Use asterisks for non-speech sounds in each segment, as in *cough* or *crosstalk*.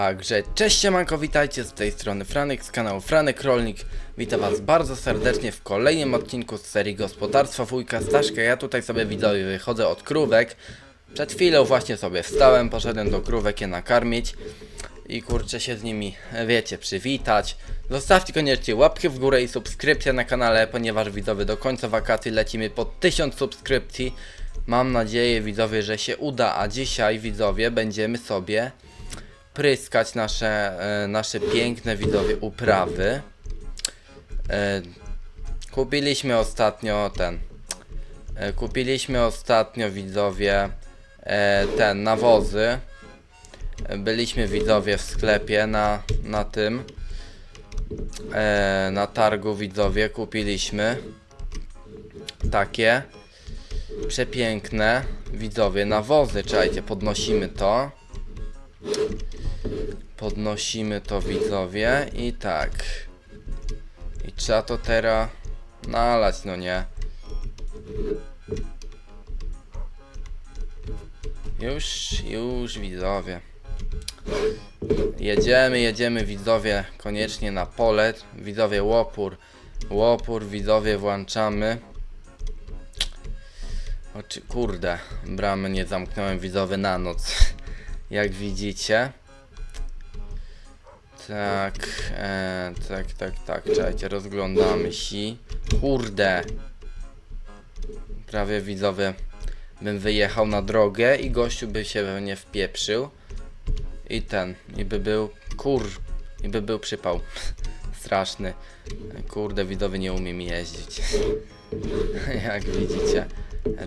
Także cześć siemanko, witajcie z tej strony Franek z kanału Franek Rolnik. Witam was bardzo serdecznie w kolejnym odcinku z serii Gospodarstwa Wujka Staszka. Ja tutaj sobie widzowie wychodzę od krówek. Przed chwilą właśnie sobie wstałem, poszedłem do krówek je nakarmić i kurczę się z nimi, wiecie, przywitać. Zostawcie koniecznie łapkę w górę i subskrypcję na kanale, ponieważ widzowie do końca wakacji lecimy po 1000 subskrypcji. Mam nadzieję widzowie, że się uda, a dzisiaj widzowie będziemy sobie pryskać nasze, e, nasze piękne widzowie uprawy. E, kupiliśmy ostatnio ten. E, kupiliśmy ostatnio widzowie ten nawozy. Byliśmy widzowie w sklepie na, na tym. Na targu widzowie kupiliśmy takie przepiękne widzowie nawozy. Czekajcie, podnosimy to. Podnosimy to widzowie i tak. I trzeba to teraz nalać, no nie? Już, już widzowie. Jedziemy, jedziemy widzowie koniecznie na pole. Widzowie łopór. Łopór widzowie włączamy. Oczy, kurde, bramy nie zamknąłem widzowy na noc. *laughs* Jak widzicie. Tak, e, tak, tak, tak, czekajcie, rozglądamy się. Kurde. Prawie widzowie bym wyjechał na drogę i gościu by się we mnie wpieprzył. I ten, i by był, kur, i by był przypał. *laughs* Straszny. Kurde, widzowie nie umiem jeździć. *laughs* Jak widzicie.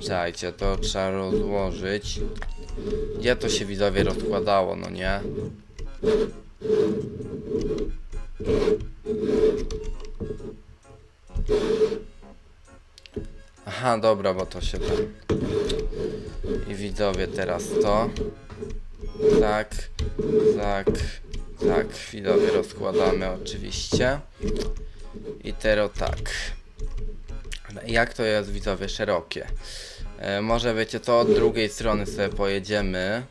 Czekajcie, to trzeba rozłożyć. Gdzie to się widzowie rozkładało, no nie? Aha, dobra, bo to się tam... I widzowie teraz to. Tak, tak, tak. Widzowie rozkładamy oczywiście. I teraz tak. Jak to jest widzowie szerokie? E, może wiecie co, od drugiej strony sobie pojedziemy.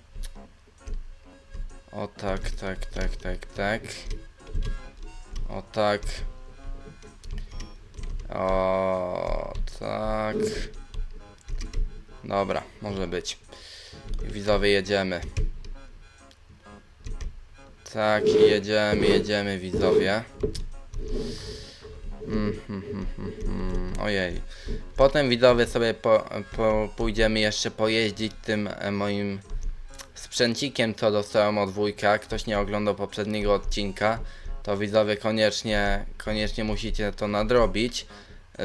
O tak, tak, tak, tak, tak. O tak. O tak. Dobra, może być. Widzowie jedziemy. Tak, jedziemy, jedziemy widzowie. Mm, hmm, hmm. Ojej. Potem widzowie sobie po, po, pójdziemy jeszcze pojeździć tym e, moim sprzęcikiem, co dostałem od wujka. Ktoś nie oglądał poprzedniego odcinka, to widzowie koniecznie, koniecznie musicie to nadrobić.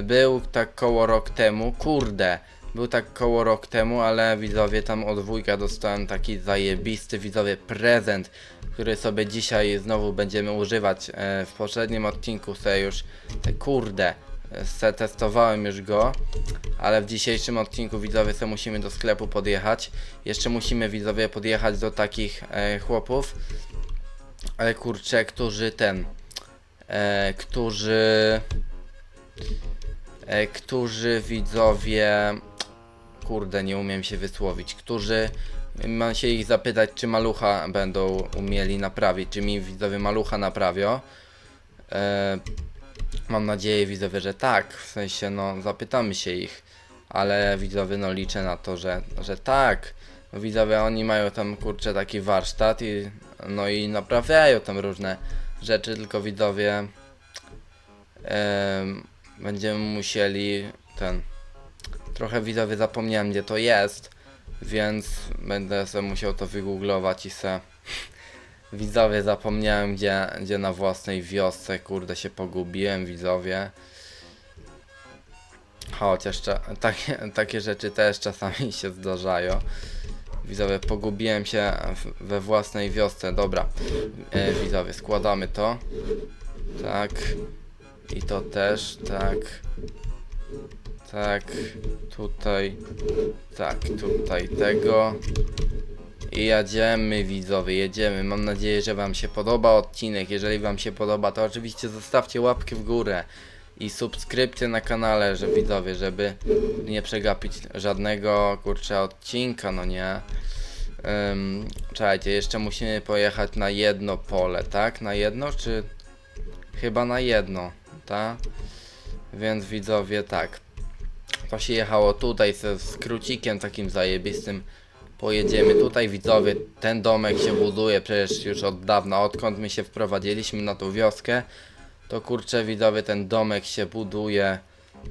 Był tak koło rok temu, kurde, był tak koło rok temu, ale widzowie tam od wujka dostałem taki zajebisty widzowie prezent, który sobie dzisiaj znowu będziemy używać. E, w poprzednim odcinku sobie już te kurde e, se testowałem już go, ale w dzisiejszym odcinku widzowie sobie musimy do sklepu podjechać. Jeszcze musimy widzowie podjechać do takich e, chłopów, ale kurczę, którzy ten, e, którzy, e, którzy widzowie, kurde, nie umiem się wysłowić, którzy, mam się ich zapytać, czy malucha będą umieli naprawić, czy mi widzowie malucha naprawią. E, mam nadzieję widzowie, że tak, w sensie no zapytamy się ich, ale widzowie no liczę na to, że, że tak. Widzowie oni mają tam kurczę taki warsztat i no i naprawiają tam różne rzeczy, tylko widzowie em, będziemy musieli ten trochę widzowie zapomniałem gdzie to jest, więc będę sobie musiał to wygooglować i se *laughs* widzowie zapomniałem gdzie, gdzie na własnej wiosce kurde się pogubiłem widzowie. Chociaż takie, takie rzeczy też czasami *laughs* się zdarzają. Widzowie, pogubiłem się we własnej wiosce. Dobra, e, widzowie, składamy to. Tak. I to też, tak. Tak, tutaj. Tak, tutaj tego. I jedziemy widzowie, jedziemy. Mam nadzieję, że Wam się podoba odcinek. Jeżeli Wam się podoba, to oczywiście zostawcie łapkę w górę i subskrypcję na kanale, że widzowie, żeby nie przegapić żadnego kurczę odcinka, no nie. Ym, czekajcie, jeszcze musimy pojechać na jedno pole, tak? Na jedno, czy... Chyba na jedno, tak? Więc widzowie, tak. To się jechało tutaj ze skrócikiem takim zajebistym. Pojedziemy tutaj, widzowie. Ten domek się buduje przecież już od dawna, odkąd my się wprowadziliśmy na tą wioskę. To kurczę, widzowie, ten domek się buduje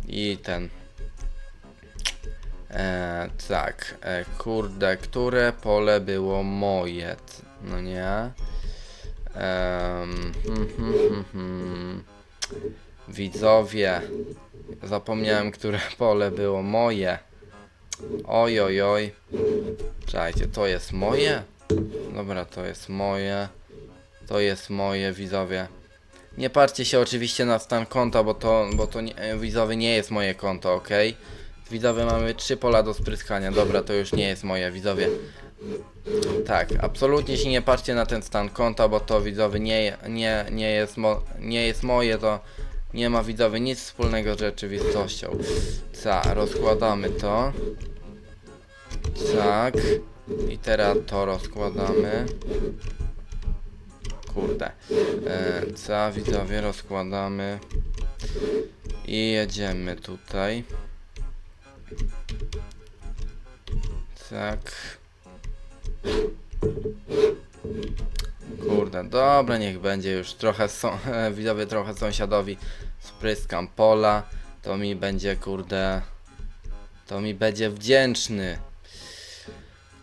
i ten. E, tak, e, kurde, które pole było moje? No nie. Hmm, hmm, hmm, hmm. Widzowie, zapomniałem, które *laughs* pole było moje. Oj, oj, oj. Czekajcie, to jest moje? Dobra, to jest moje. To jest moje, widzowie. Nie patrzcie się oczywiście na stan konta, bo to, bo to nie, widzowie nie jest moje konto, ok? Widzowie mamy trzy pola do spryskania. Dobra, to już nie jest moje, widzowie. Tak, absolutnie się nie patrzcie na ten stan konta, bo to widzowie nie, nie, nie, jest, mo, nie jest moje, to nie ma widzowie nic wspólnego z rzeczywistością. Tak, rozkładamy to. Tak. I teraz to rozkładamy. Kurde. E, co widzowie rozkładamy. I jedziemy tutaj. Tak. Kurde, dobra, niech będzie już trochę są, *laughs* trochę sąsiadowi spryskam pola, to mi będzie kurde, to mi będzie wdzięczny.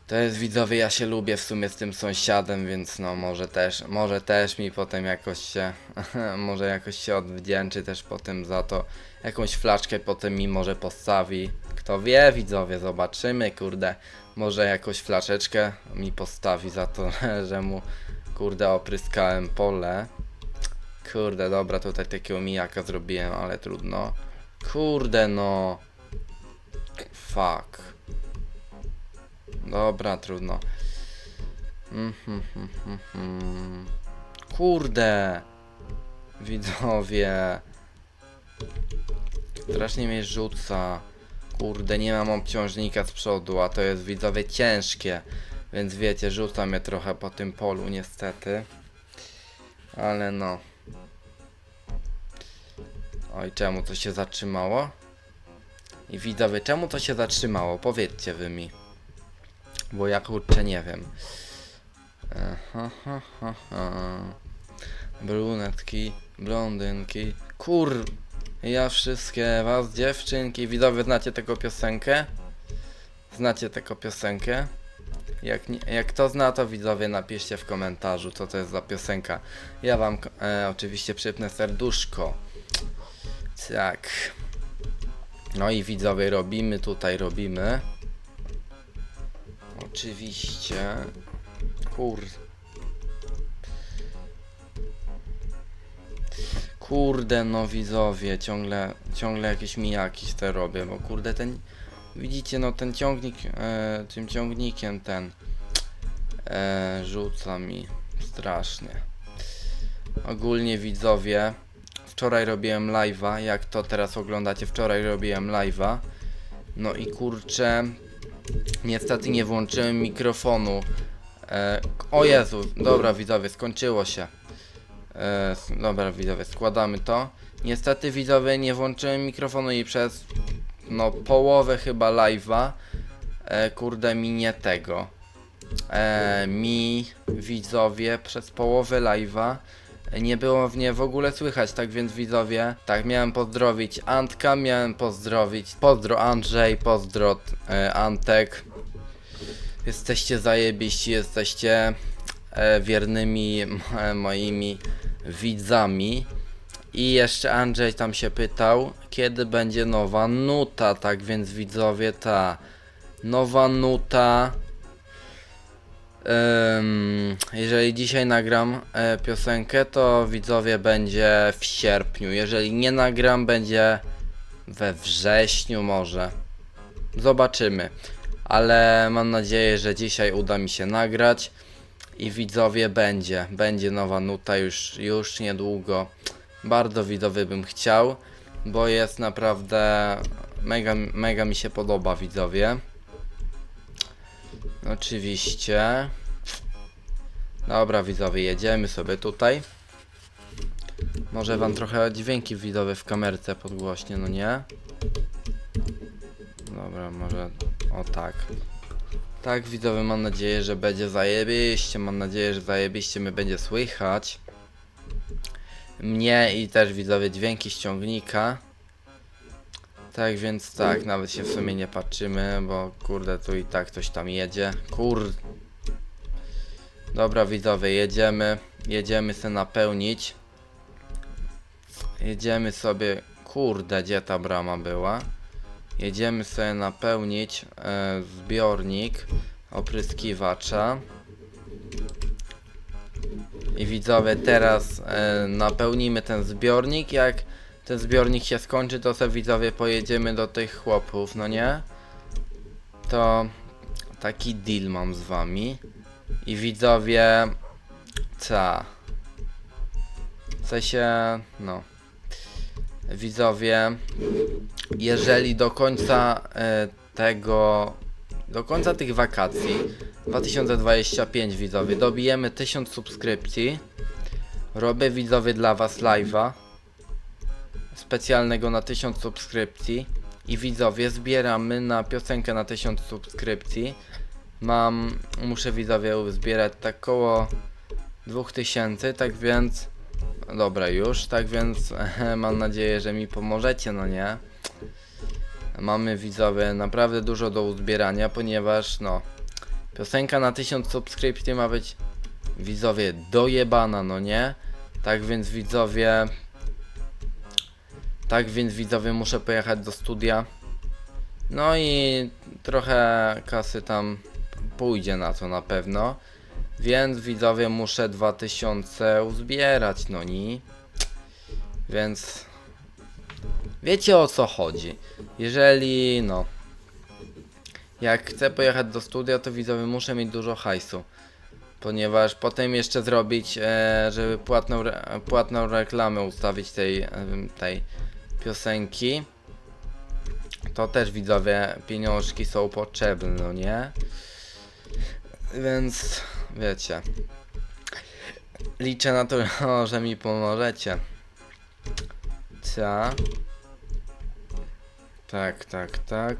To jest widzowie, ja się lubię w sumie z tym sąsiadem, więc no może też, może też mi potem jakoś się, *laughs* może jakoś się odwdzięczy też potem za to. Jakąś flaczkę potem mi może postawi. Kto wie, widzowie, zobaczymy, kurde. Może jakąś flaszeczkę mi postawi za to, *laughs* że mu, kurde, opryskałem pole. Kurde, dobra, tutaj takiego mijaka zrobiłem, ale trudno. Kurde, no. Fuck. Dobra, trudno. Kurde. Widzowie. Strasznie mnie rzuca. Kurde, nie mam obciążnika z przodu, a to jest widzowie ciężkie. Więc wiecie, rzuca mnie trochę po tym polu niestety. Ale no. Oj, czemu to się zatrzymało? I widzowie, czemu to się zatrzymało? Powiedzcie wy mi. Bo ja kurczę nie wiem. Brunetki, blondynki. Kur... Ja wszystkie was dziewczynki. Widzowie, znacie tego piosenkę? Znacie tego piosenkę? Jak, nie, jak kto zna, to widzowie napiszcie w komentarzu, co to jest za piosenka. Ja wam e, oczywiście przypnę serduszko. Tak. No i widzowie, robimy tutaj, robimy. Oczywiście. Kur... Kurde, no widzowie, ciągle, ciągle jakieś mijaki te robię, bo kurde ten... Widzicie, no ten ciągnik, e, tym ciągnikiem ten e, rzuca mi strasznie. Ogólnie widzowie, wczoraj robiłem live'a, jak to teraz oglądacie, wczoraj robiłem live'a. No i kurczę, niestety nie włączyłem mikrofonu. E, o Jezu, dobra widzowie, skończyło się. E, dobra widzowie, składamy to. Niestety widzowie nie włączyłem mikrofonu i przez no połowę chyba live'a e, kurde mi nie tego. E, mi widzowie przez połowę live'a nie było mnie w ogóle słychać, tak więc widzowie, tak miałem pozdrowić Antka, miałem pozdrowić, pozdro Andrzej, pozdro e, Antek. Jesteście zajebiści, jesteście e, wiernymi e, moimi widzami. I jeszcze Andrzej tam się pytał, kiedy będzie nowa nuta, tak więc widzowie, ta nowa nuta. Ym, jeżeli dzisiaj nagram e, piosenkę, to widzowie będzie w sierpniu. Jeżeli nie nagram, będzie we wrześniu może. Zobaczymy. Ale mam nadzieję, że dzisiaj uda mi się nagrać. I widzowie będzie. Będzie nowa nuta już, już niedługo. Bardzo widzowie bym chciał, bo jest naprawdę mega, mega mi się podoba widzowie. Oczywiście. Dobra, widzowie, jedziemy sobie tutaj. Może wam trochę dźwięki widzowe w kamerce podgłośnie, no nie? Dobra, może o tak. Tak, widzowie, mam nadzieję, że będzie zajebiście. Mam nadzieję, że zajebiście mnie będzie słychać. Mnie i też widzowie dźwięki ściągnika. Tak więc tak, nawet się w sumie nie patrzymy, bo kurde tu i tak coś tam jedzie. Kur... Dobra widzowie, jedziemy. Jedziemy se napełnić. Jedziemy sobie... Kurde, gdzie ta brama była? Jedziemy sobie napełnić e, zbiornik opryskiwacza. I widzowie, teraz e, napełnimy ten zbiornik. Jak ten zbiornik się skończy, to sobie widzowie pojedziemy do tych chłopów, no nie? To taki deal mam z wami. I widzowie, co? W sensie, no. Widzowie, jeżeli do końca e, tego, do końca tych wakacji 2025 widzowie, dobijemy 1000 subskrypcji, robię widzowie dla was live'a specjalnego na 1000 subskrypcji i widzowie zbieramy na piosenkę na 1000 subskrypcji. Mam, muszę widzowie zbierać tak koło 2000, tak więc dobra już, tak więc *laughs* mam nadzieję, że mi pomożecie, no nie? Mamy widzowie naprawdę dużo do uzbierania, ponieważ no piosenka na 1000 subskrypcji ma być widzowie dojebana, no nie? Tak więc widzowie tak więc widzowie muszę pojechać do studia. No i trochę kasy tam pójdzie na to na pewno. Więc widzowie muszę 2000 uzbierać, no ni. Więc wiecie o co chodzi. Jeżeli no jak chcę pojechać do studia, to widzowie muszę mieć dużo hajsu. Ponieważ potem jeszcze zrobić, e, żeby płatną, re, płatną reklamę ustawić tej, em, tej piosenki. To też widzowie, pieniążki są potrzebne, no nie? Więc wiecie. Liczę na to, *laughs* że mi pomożecie. Co? Tak, tak, tak.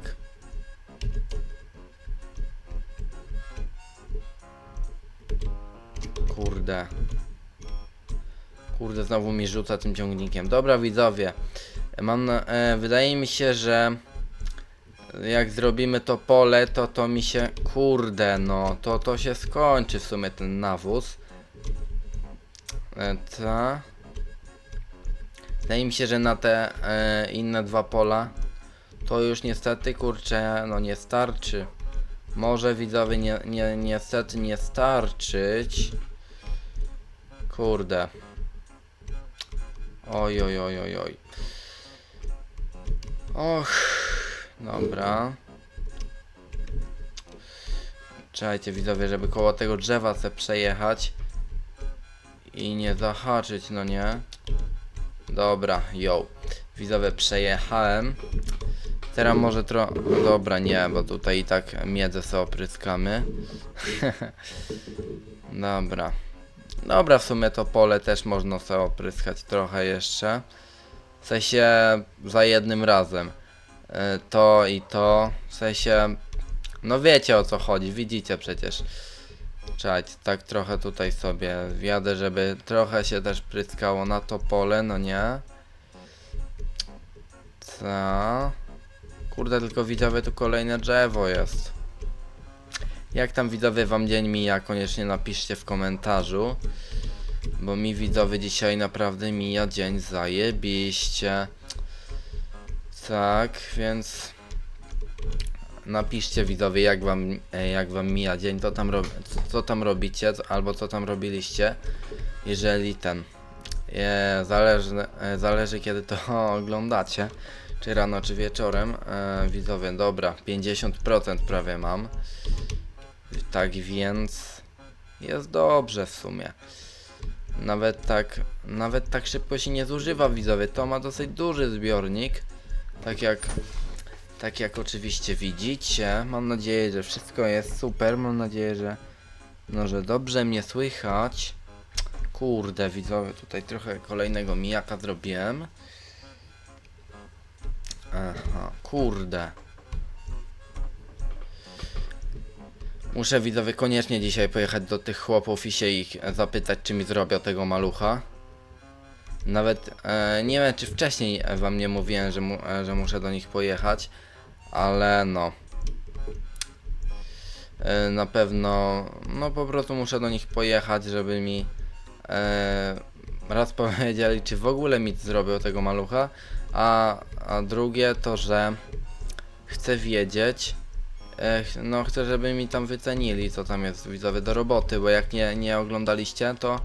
Kurde. Kurde, znowu mi rzuca tym ciągnikiem. Dobra, widzowie. Mam e, wydaje mi się, że jak zrobimy to pole, to to mi się kurde, no to to się skończy w sumie ten nawóz. E, ta. Wydaje mi się, że na te e, inne dwa pola to już niestety kurczę, no nie starczy. Może widzowie nie, nie, niestety nie starczyć. Kurde. Oj, oj, oj, oj, oj. Och, dobra. Czekajcie widzowie, żeby koło tego drzewa se przejechać i nie zahaczyć, no nie? Dobra, yo. Widzowie, przejechałem. Teraz może tro... Dobra, nie, bo tutaj i tak miedzę sobie opryskamy. *laughs* Dobra. Dobra, w sumie to pole też można sobie opryskać trochę jeszcze. W sensie za jednym razem. E, To i to. W sensie. No wiecie o co chodzi, widzicie przecież. Czekajcie, tak trochę tutaj sobie wjadę, żeby trochę się też pryskało na to pole, no nie? Co? Kurde, tylko widzowie, tu kolejne drzewo jest. Jak tam widzowie wam dzień mija, koniecznie napiszcie w komentarzu. Bo mi widzowie dzisiaj naprawdę mija dzień zajebiście. Tak, więc napiszcie widzowie jak wam, e, jak wam mija dzień, to tam co, co tam robicie, albo co tam robiliście. Jeżeli ten e, zależy, e, zależy kiedy to *laughs* oglądacie. Czy rano, czy wieczorem. E, widzowie, dobra, 50% prawie mam. Tak więc jest dobrze w sumie. Nawet tak, nawet tak szybko się nie zużywa widzowie. To ma dosyć duży zbiornik. Tak jak Tak jak oczywiście widzicie, mam nadzieję, że wszystko jest super, mam nadzieję, że no, że dobrze mnie słychać. Kurde, widzowie, tutaj trochę kolejnego mijaka zrobiłem. Aha, kurde. Muszę widzowie koniecznie dzisiaj pojechać do tych chłopów i się ich zapytać, czy mi zrobią tego malucha. Nawet e, nie wiem, czy wcześniej wam nie mówiłem, że, mu, e, że muszę do nich pojechać, ale no. E, na pewno, no po prostu muszę do nich pojechać, żeby mi e, raz *laughs* powiedzieli, czy w ogóle mi zrobią tego malucha, a, a drugie to, że chcę wiedzieć, no chcę, żeby mi tam wycenili, co tam jest widzowie do roboty, bo jak nie, nie oglądaliście, to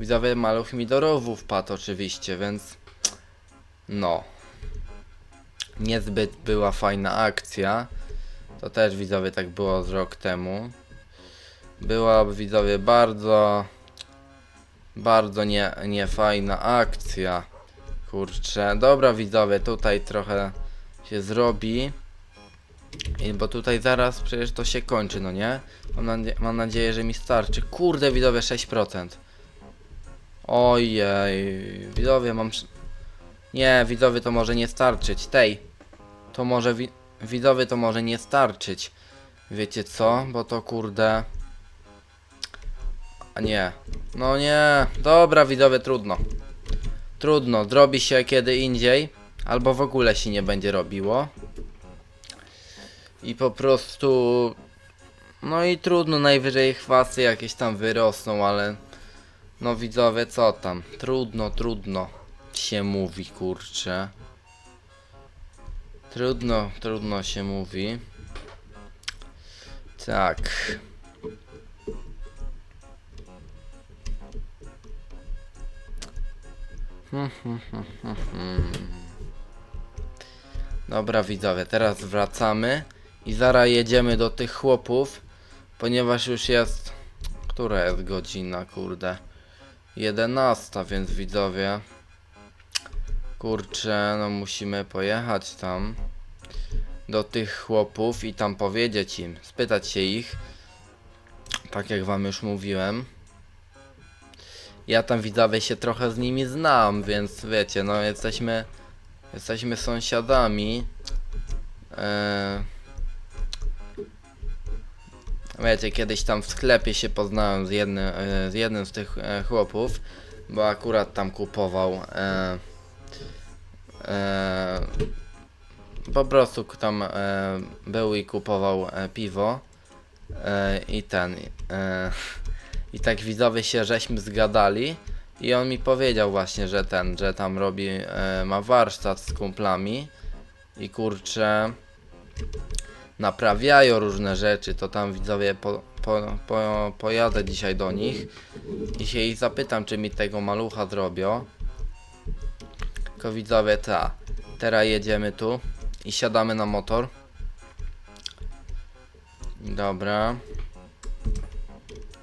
widzowie maluch mi do rowu wpadł oczywiście, więc no. Niezbyt była fajna akcja. To też widzowie tak było z rok temu. Była widzowie bardzo bardzo nie, niefajna akcja. Kurczę, dobra widzowie, tutaj trochę się zrobi. Bo tutaj zaraz przecież to się kończy, no nie? Mam, nadzie mam nadzieję, że mi starczy. Kurde, widzowie, 6%. Ojej, widzowie, mam... Nie, widzowie, to może nie starczyć. Tej. To może, wi widzowie, to może nie starczyć. Wiecie co? Bo to kurde... A nie. No nie. Dobra, widzowie, trudno. Trudno, zrobi się kiedy indziej. Albo w ogóle się nie będzie robiło. I po prostu... No i trudno, najwyżej chwasty jakieś tam wyrosną, ale... No widzowie, co tam? Trudno, trudno się mówi, kurczę. Trudno, trudno się mówi. Tak. Dobra widzowie, teraz wracamy i zaraz jedziemy do tych chłopów, ponieważ już jest... Która jest godzina, kurde? 11, więc widzowie... Kurczę, no musimy pojechać tam do tych chłopów i tam powiedzieć im, spytać się ich, tak jak wam już mówiłem. Ja tam widzowie się trochę z nimi znam, więc wiecie, no jesteśmy jesteśmy sąsiadami. Eee, wiecie, kiedyś tam w sklepie się poznałem z jednym, e, z jednym z tych e, chłopów, bo akurat tam kupował e, e, po prostu tam e, był i kupował e, piwo e, i ten e, i tak widzowie się żeśmy zgadali i on mi powiedział właśnie, że ten, że tam robi, e, ma warsztat z kumplami i kurczę naprawiają różne rzeczy, to tam widzowie po, po, po, pojadę dzisiaj do nich i się ich zapytam, czy mi tego malucha zrobią. Tylko widzowie, ta, teraz jedziemy tu i siadamy na motor. Dobra.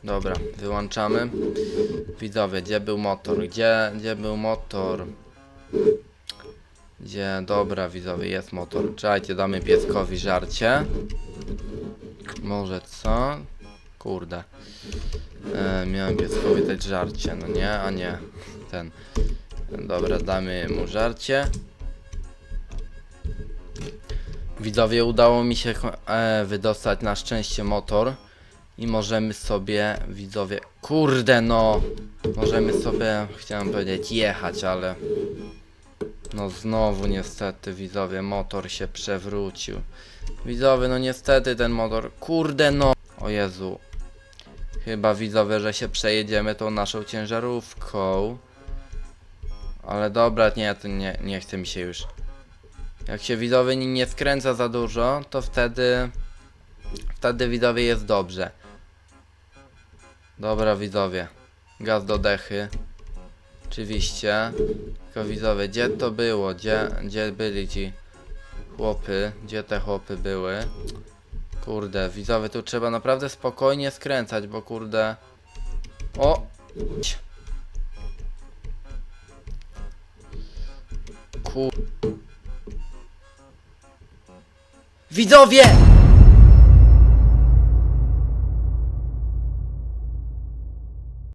Dobra, wyłączamy. Widzowie, gdzie był motor? Gdzie, gdzie był motor? Gdzie? Dobra, widzowie, jest motor. Czekajcie, damy pieskowi żarcie. Może co? Kurde. E, miałem pieskowi dać żarcie, no nie? A nie. Ten. Dobra, damy mu żarcie. Widzowie, udało mi się e, wydostać na szczęście motor. I możemy sobie, widzowie, kurde no, możemy sobie, chciałem powiedzieć jechać, ale no znowu niestety widzowie, motor się przewrócił. Widzowie, no niestety ten motor, kurde no, o Jezu. Chyba widzowie, że się przejedziemy tą naszą ciężarówką. Ale dobra, nie, nie, nie chce mi się już. Jak się widzowie nie skręca za dużo, to wtedy, wtedy widzowie jest dobrze. Dobra widzowie, gaz do dechy. Oczywiście. Tylko widzowie, gdzie to było? Gdzie, gdzie byli ci chłopy? Gdzie te chłopy były? Kurde, widzowie, tu trzeba naprawdę spokojnie skręcać, bo kurde... O! Kur... Widzowie!